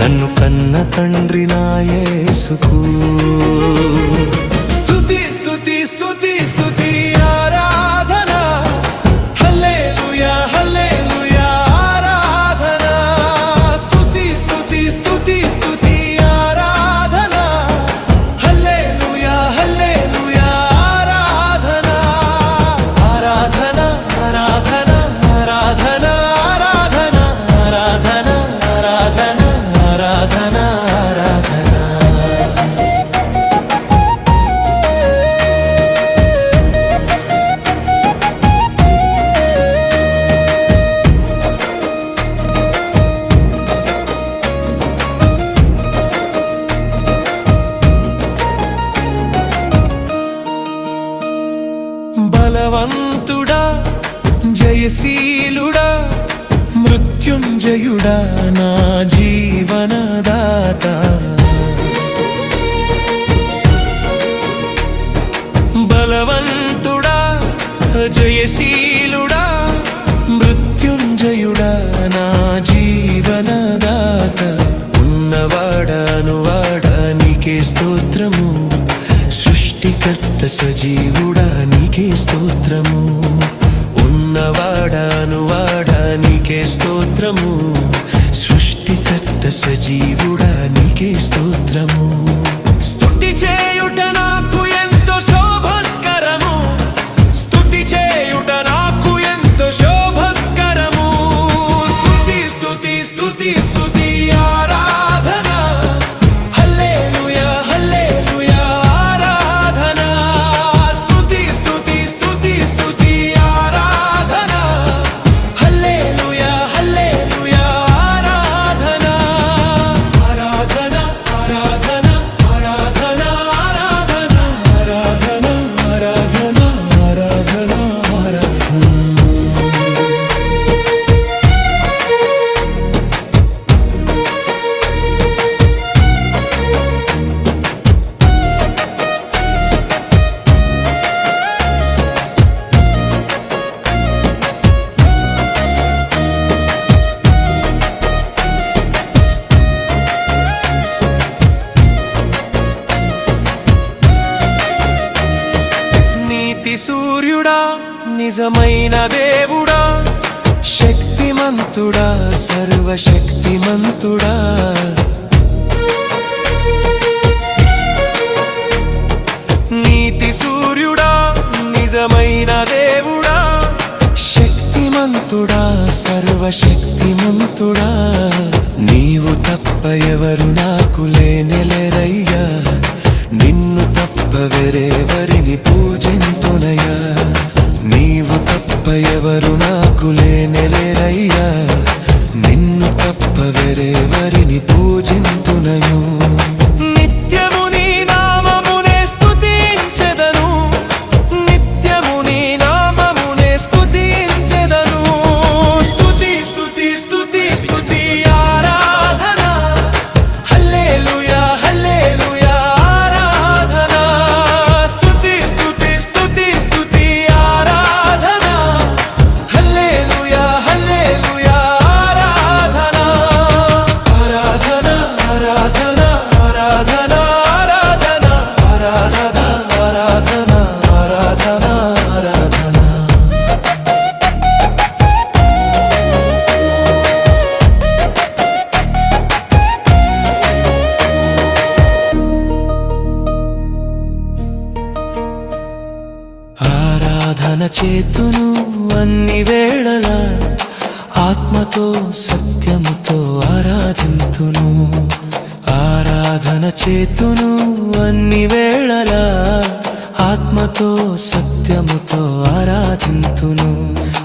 నన్ను కన్న తండ్రి నా ఆరాధన ఆరాధన. బలవంతుడా జయశీలుడా మృత్యుంజయుడా నా జీవనదాత బలవంతుడా జయశీలుడా మృత్యుంజయుడా నా జీవనదాత. ఉన్నవాడానువాడా నీకే స్తోత్రము. సృష్టికర్త సజీవుడా నీకే స్తోత్రము. ఉన్నవాడానువాడా నీకే స్తోత్రము. సృష్టికర్త సజీవుడా నీకే స్తోత్రము. నిజమైన దేవుడా? శక్తిమంతుడా? సర్వశక్తిమంతుడా? నీతి సూర్యుడా? నిజమైన దేవుడా? శక్తిమంతుడా? సర్వశక్తిమంతుడా? నీవు తప్ప ఎవరు నాకు లేనెలెరయ్యా నిన్ను తప్ప వేరెవరిని పూజింతునయ్యా. తప్ప ఎవరు నాకు లేనెలెరయ్యా నిన్ను తప్ప వేరెవరిని పూజింతునయో. చేతును ఆరాధన చేతును అన్ని వేళలా ఆత్మతో సత్యముతో ఆరాధింతును.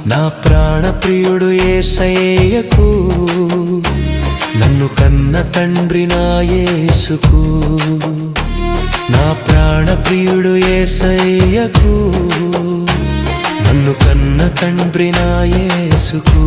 నా ప్రాణ ప్రియుడు ఏసయ్యకు నన్ను కన్న తండ్రి నా యేసుకు. నా ప్రాణ ప్రియుడు ఏసయ్యకు నన్ను కన్న తండ్రి నా యేసుకు.